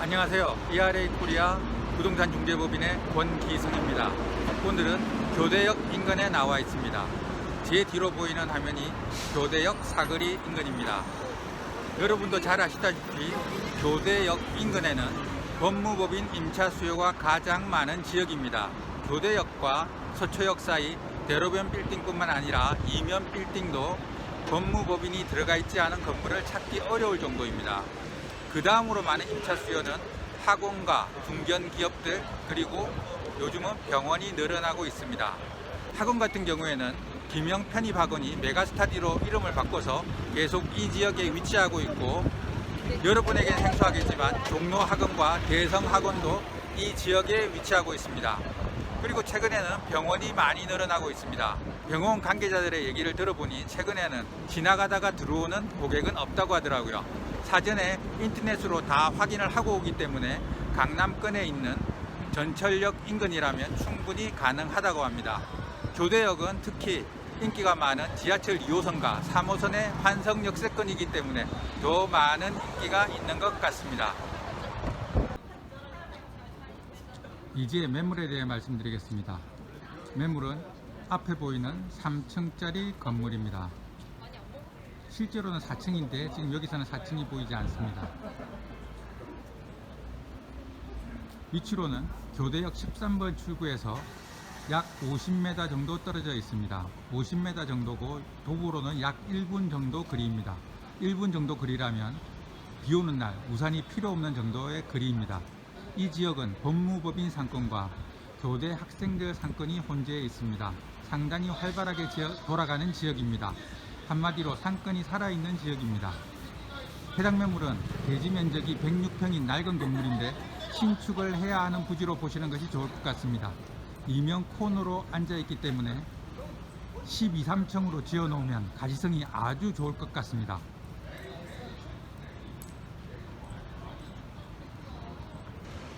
안녕하세요. ERA 코리아 부동산 중개법인의 권기승입니다. 오늘은 교대역 인근에 나와 있습니다. 제 뒤로 보이는 화면이 교대역 사거리 인근입니다. 여러분도 잘 아시다시피 교대역 인근에는 법무법인 임차 수요가 가장 많은 지역입니다. 교대역과 서초역 사이 대로변 빌딩뿐만 아니라 이면 빌딩도 법무법인이 들어가 있지 않은 건물을 찾기 어려울 정도입니다. 그 다음으로 많은 임차 수요는 학원과 중견 기업들 그리고 요즘은 병원이 늘어나고 있습니다. 학원 같은 경우에는 김영 편입 학원이 메가스타디로 이름을 바꿔서 계속 이 지역에 위치하고 있고 여러분에게 생소하겠지만 종로 학원과 대성 학원도 이 지역에 위치하고 있습니다. 그리고 최근에는 병원이 많이 늘어나고 있습니다. 병원 관계자들의 얘기를 들어보니 최근에는 지나가다가 들어오는 고객은 없다고 하더라고요. 사전에 인터넷으로 다 확인을 하고 오기 때문에 강남권에 있는 전철역 인근이라면 충분히 가능하다고 합니다. 교대역은 특히 인기가 많은 지하철 2호선과 3호선의 환성 역세권이기 때문에 더 많은 인기가 있는 것 같습니다. 이제 매물에 대해 말씀드리겠습니다. 매물은 앞에 보이는 3층짜리 건물입니다. 실제로는 4층인데 지금 여기서는 4층이 보이지 않습니다. 위치로는 교대역 13번 출구에서 약 50m 정도 떨어져 있습니다. 50m 정도고 도보로는 약 1분 정도 거리입니다. 1분 정도 거리라면 비 오는 날 우산이 필요 없는 정도의 거리입니다. 이 지역은 법무법인 상권과 교대 학생들 상권이 혼재해 있습니다. 상당히 활발하게 지역- 돌아가는 지역입니다. 한마디로 상권이 살아있는 지역입니다. 해당 매물은 대지 면적이 106평인 낡은 건물인데 신축을 해야 하는 부지로 보시는 것이 좋을 것 같습니다. 이면 코너로 앉아 있기 때문에 12, 3층으로 지어 놓으면 가시성이 아주 좋을 것 같습니다.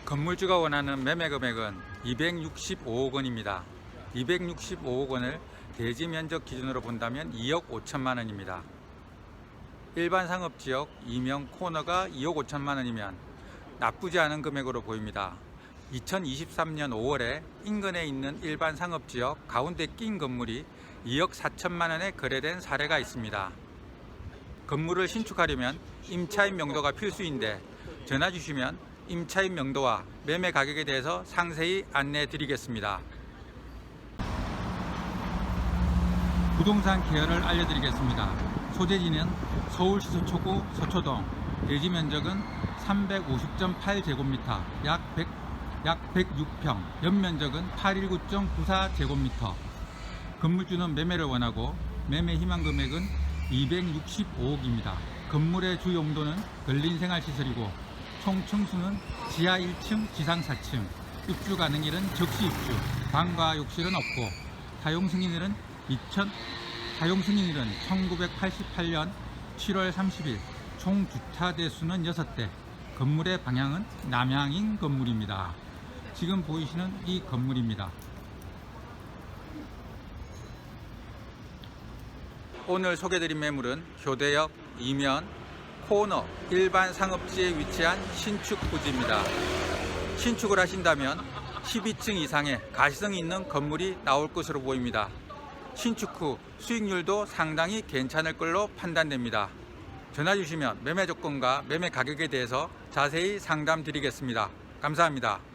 건물주가 원하는 매매 금액은 265억 원입니다. 265억 원을 대지 면적 기준으로 본다면 2억 5천만 원입니다. 일반 상업 지역 이명 코너가 2억 5천만 원이면 나쁘지 않은 금액으로 보입니다. 2023년 5월에 인근에 있는 일반 상업 지역 가운데 낀 건물이 2억 4천만 원에 거래된 사례가 있습니다. 건물을 신축하려면 임차인 명도가 필수인데 전화 주시면 임차인 명도와 매매 가격에 대해서 상세히 안내 드리겠습니다. 부동산 계열을 알려드리겠습니다. 소재지는 서울시 서초구 서초동, 대지 면적은 350.8제곱미터, 약, 100, 약 106평, 연면적은 819.94제곱미터. 건물주는 매매를 원하고 매매 희망 금액은 265억입니다. 건물의 주 용도는 근린생활시설이고 총 층수는 지하 1층, 지상 4층, 입주 가능일은 적시 입주, 방과 욕실은 없고 사용 승인일은 2000 사용 승인일은 1988년 7월 30일 총 주차 대수는 6대 건물의 방향은 남향인 건물입니다. 지금 보이시는 이 건물입니다. 오늘 소개드린 매물은 교대역 이면 코너 일반 상업지에 위치한 신축 부지입니다. 신축을 하신다면 12층 이상의 가시성 있는 건물이 나올 것으로 보입니다. 신축 후 수익률도 상당히 괜찮을 걸로 판단됩니다. 전화 주시면 매매 조건과 매매 가격에 대해서 자세히 상담 드리겠습니다. 감사합니다.